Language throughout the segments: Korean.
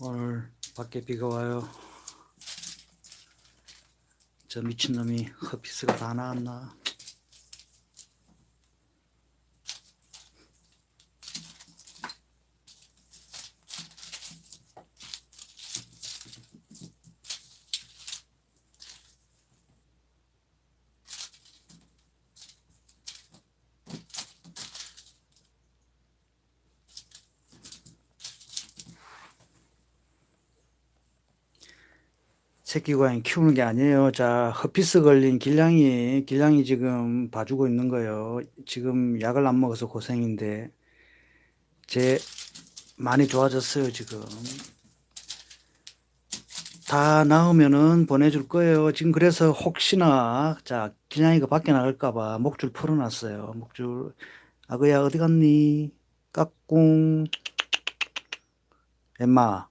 오늘 밖에 비가 와요. 저 미친놈이 허피스가 다 나왔나? 새끼 고양이 키우는 게 아니에요. 자, 허피스 걸린 길냥이, 길냥이 지금 봐주고 있는 거예요. 지금 약을 안 먹어서 고생인데, 제 많이 좋아졌어요, 지금. 다 나오면은 보내줄 거예요. 지금 그래서 혹시나, 자, 길냥이가 밖에 나갈까봐 목줄 풀어놨어요. 목줄. 아그야, 어디 갔니? 까꿍. 엠마.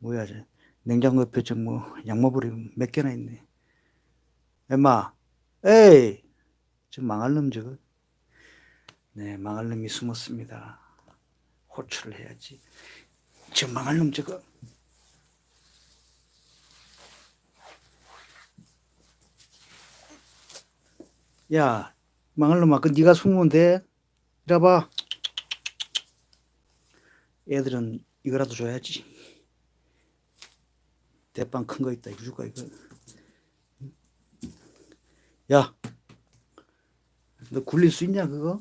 뭐야, 쟤. 냉장고 옆에 저뭐 양모불이 몇 개나 있네. 엠마, 에이, 저 망할 놈 저거. 네, 망할 놈이 숨었습니다. 호출을 해야지. 저 망할 놈 저거. 야, 망할 놈아, 그 네가 숨으면 돼. 이리 봐. 애들은 이거라도 줘야지. 대빵 큰 거 있다. 이거 줄까 이거. 야, 너 굴릴 수 있냐 그거?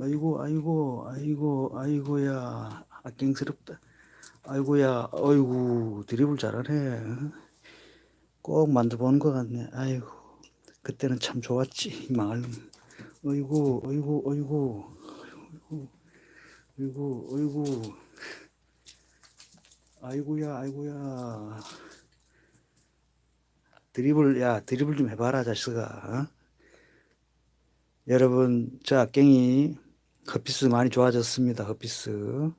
아이고, 아이고, 아이고, 아이고야, 악갱스럽다. 아이고야, 아이고, 드리블 잘하네. 꼭 만들어보는 것 같네. 아이고, 그때는 참 좋았지. 이 망할 놈. 어이구, 어이구, 어이구, 어이구, 어이구, 어이구. 아이고야, 아이고야. 드리블, 야, 드리블 좀 해봐라, 자식아. 어? 여러분, 자, 깽이 허피스 많이 좋아졌습니다, 허피스.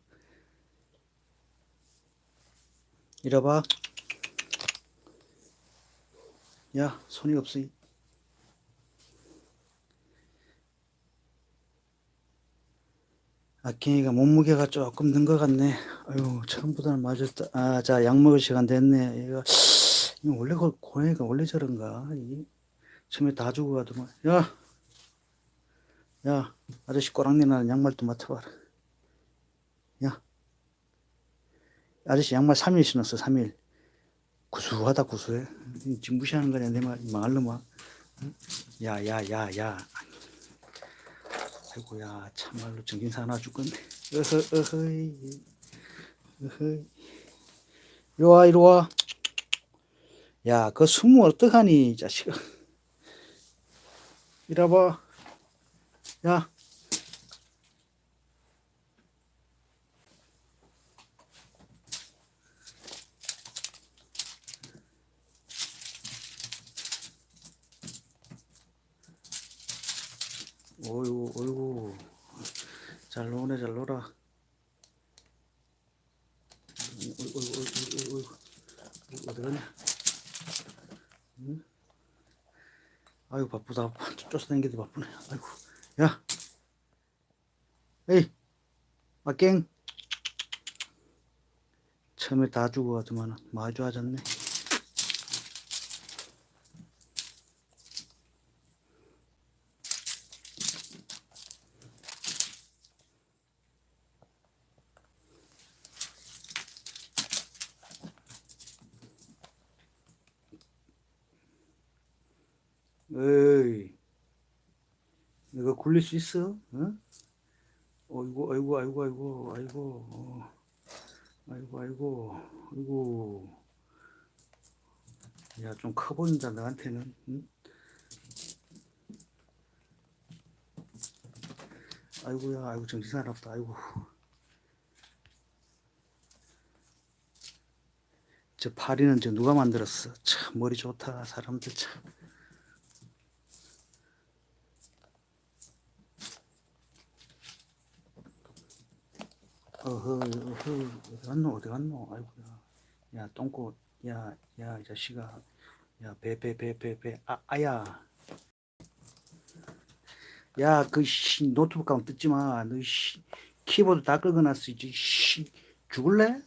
이리 봐. 야, 손이 없어. 아깽이가 몸무게가 조금 는 것 같네. 아유, 처음보다는 맞았다. 아, 자, 약 먹을 시간 됐네. 이거, 이거 원래 그 고양이가 원래 저런가? 이 처음에 다 주고 가더만. 야, 야, 아저씨 꼬랑내 나는 양말 좀 맡아봐라. 야, 아저씨 양말 3일 신었어, 3일. 구수하다, 구수해. 지금 무시하는 거냐, 내 말, 망할 놈아. 응? 야, 야, 야, 야. 아이고야, 참말로 정신 사나 죽겠네. 어허, 어허이. 어허이. 이리 와, 이리 와. 야, 그 숨은 어떡하니, 이 자식아. 이리 와봐. 야. 어이구, 어이구. 잘 노네, 잘 놀아. 어이구, 어이구, 어이구, 어이구, 어이구. 어디 가냐? 응? 아이고, 바쁘다. 쫓아다니기도 바쁘네. 아이고. 야. 에이. 아깽. 처음에 다 주고 가더만 많이 좋아졌네. 에이, 이거 굴릴 수 있어? 응? 어이구, 아이고, 아이고, 아이고, 아이고, 어. 아이고, 아이고, 아이고. 야, 좀 커 보인다, 너한테는. 응? 아이고야, 아이고, 정신 사납다, 아이고. 저 파리는 저 누가 만들었어? 참, 머리 좋다, 사람들 참. 어허, 어허, 어디 갔노, 어디 갔노, 아이고야. 야, 똥꼬, 야, 야, 이 자식아. 야, 배, 배, 배, 배, 배, 아, 아야. 야, 그, 씨, 노트북 가면 뜯지 마. 너, 씨, 키보드 다 긁어놨어, 이제, 씨. 죽을래?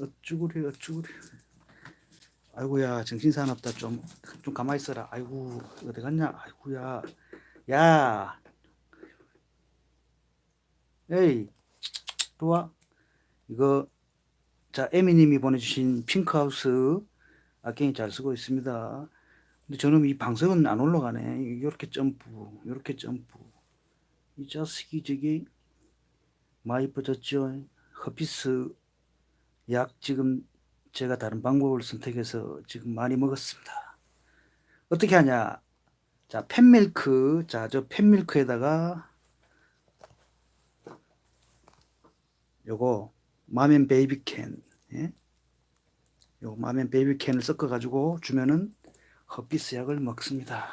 어쭈구리 어쭈구리 아이고야 정신사납다. 좀 좀 가만히 있어라. 아이고 어디 갔냐? 아이고야. 야. 에이 또와 이거 자 에미님이 보내주신 핑크하우스 악갱이 잘 쓰고 있습니다. 근데 저는 이 방석은 안 올라가네. 이렇게 점프 이렇게 점프. 이 자식이 저기 많이 빠졌죠. 허피스 약 지금 제가 다른 방법을 선택해서 지금 많이 먹었습니다. 어떻게 하냐? 자, 팬밀크. 자, 저 팬밀크에다가 요거 마멘 베이비 캔. 예? 요 마멘 베이비 캔을 섞어 가지고 주면은 헛비스 약을 먹습니다.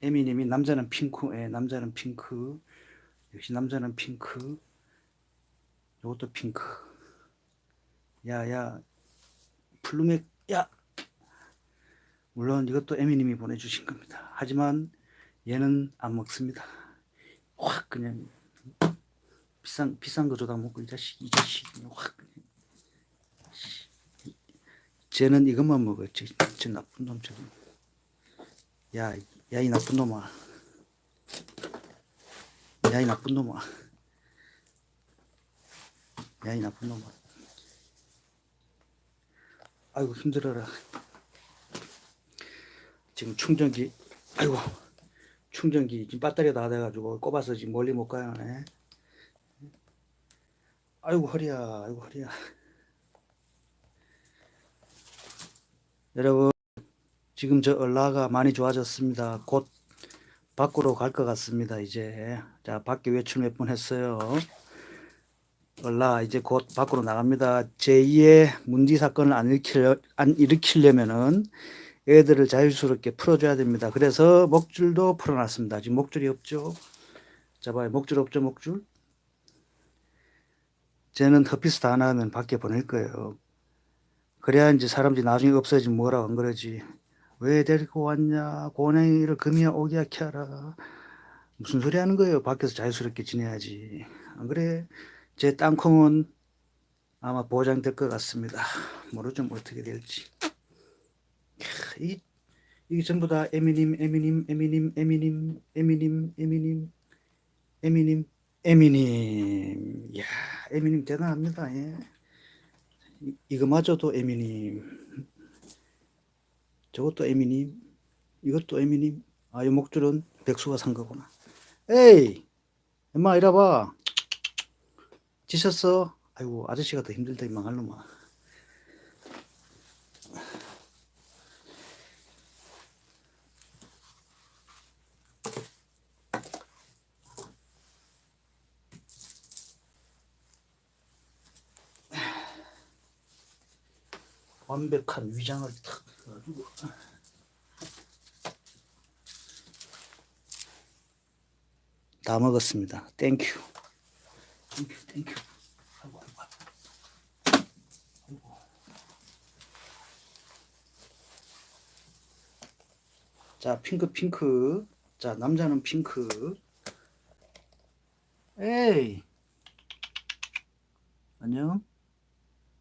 에미 님이 남자는 핑크, 예, 남자는 핑크. 역시 남자는 핑크. 요것도 핑크. 야, 야, 플루맥, 야! 물론 이것도 에미님이 보내주신 겁니다. 하지만 얘는 안 먹습니다. 확 그냥 비싼 비싼 거 줘다 먹고 이 자식 이 자식 확 그냥. 씨. 쟤는 이것만 먹었지. 저 나쁜 놈 저거. 야, 야 이 나쁜 놈아. 야 이 나쁜 놈아. 야 이 나쁜 놈아. 아이고 힘들어라. 지금 충전기, 아이고 충전기 지금 배터리가 다 돼가지고 꼽아서 지금 멀리 못 가요. 네. 아이고 허리야, 아이고 허리야. 여러분 지금 저 얼라가 많이 좋아졌습니다. 곧 밖으로 갈 것 같습니다. 이제 자 밖에 외출 몇 번 했어요. 얼라 이제 곧 밖으로 나갑니다. 제2의 문디 사건을 안, 일으키려, 안 일으키려면은 애들을 자유스럽게 풀어줘야 됩니다. 그래서 목줄도 풀어놨습니다. 지금 목줄이 없죠. 자 봐요. 목줄 없죠. 목줄. 쟤는 허피스 다 나면 밖에 보낼 거예요. 그래야 이제 사람들이 나중에 없어지면 뭐라고 안 그러지. 왜 데리고 왔냐. 고양이를 금이야 오기야 키하라. 무슨 소리 하는 거예요. 밖에서 자유스럽게 지내야지. 안 그래? 제 땅콩은 아마 보장될 것 같습니다. 모르죠 뭐 어떻게 될지. 캬, 이 이게 전부 다 에미님, 에미님, 에미님, 에미님, 에미님, 에미님, 에미님, 에미님. 야, 에미님 대단합니다. 예. 이, 이거마저도 에미님. 저것도 에미님. 이것도 에미님. 아, 이 목줄은 백수가 산 거구나. 에이, 엄마 이리 봐. 지셨어? 아이고 아저씨가 더 힘들다 이 망할 놈아. 완벽한 위장을 탁 해가지고 다 먹었습니다. 땡큐. 땡큐, 땡큐. 아이고, 아이고, 아이고. 자, 핑크, 핑크. 자, 남자는 핑크. 에이. 안녕.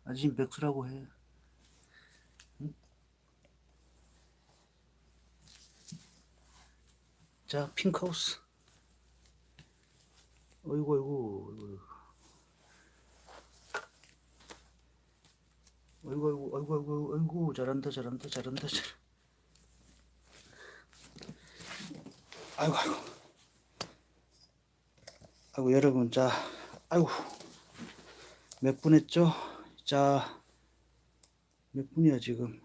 아저씨 백수라고 해. 응? 자, 핑크하우스. 어이구, 어이구, 어이구. 어이구, 어이구, 어이구, 어이구, 어이구, 잘한다, 잘한다, 잘한다, 잘. 아이고, 아이고. 아이고, 여러분, 자, 아이고. 몇 분 했죠? 자, 몇 분이야, 지금?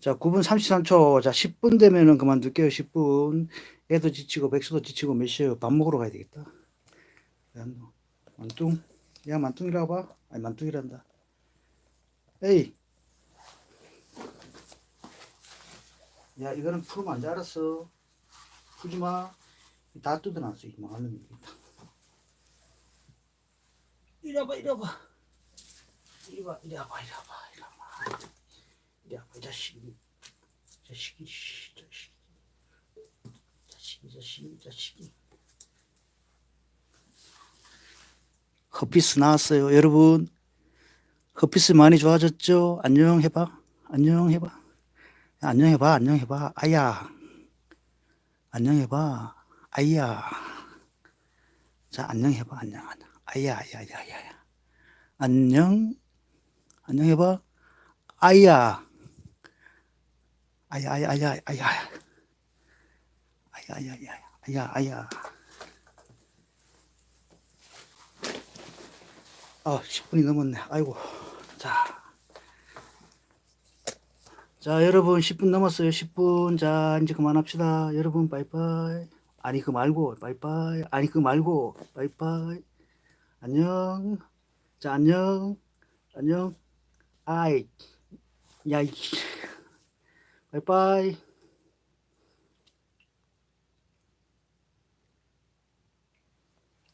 자, 9분 33초. 자, 10분 되면은 그만둘게요, 10분. 애도 지치고, 백수도 지치고, 몇 시에요? 밥 먹으러 가야 되겠다. 야, 만뚱. 야, 만뚱이라고 봐. 아니, 만뚱이란다. 에이. 야, 이거는 풀면 안 돼, 알았어. 풀지 마. 다 뜯어놨어, 이 망할 놈이. 이리 와봐, 이리 와봐. 이리 와, 이리 와봐, 이리 와봐, 이리 와봐. 이리 와봐, 이 자식. 자식이, 씨, 자식이. 자식이, 자식이, 자식이. 헛피스 나왔어요. 여러분, 헛피스 많이 좋아졌죠? 안녕 해봐. 안녕 해봐. 안녕 해봐. 안녕 해봐. 아야. 안녕 해봐. 아야. 자, 안녕 해봐. 안녕. 아야, 아야, 아야, 아야. 안녕. 안녕 해봐. 아야. 아야, 아야, 아야, 아야. 아야, 아야, 아야. 아야, 아야. 아, 10분이 넘었네. 아이고. 자. 자, 여러분 10분 넘었어요. 10분. 자, 이제 그만합시다. 여러분 바이바이. 아니 그 말고 바이바이. 아니 그 말고 바이바이. 안녕. 자, 안녕. 안녕. 아이. 야이. 바이바이.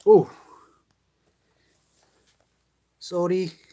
오. 쏘리.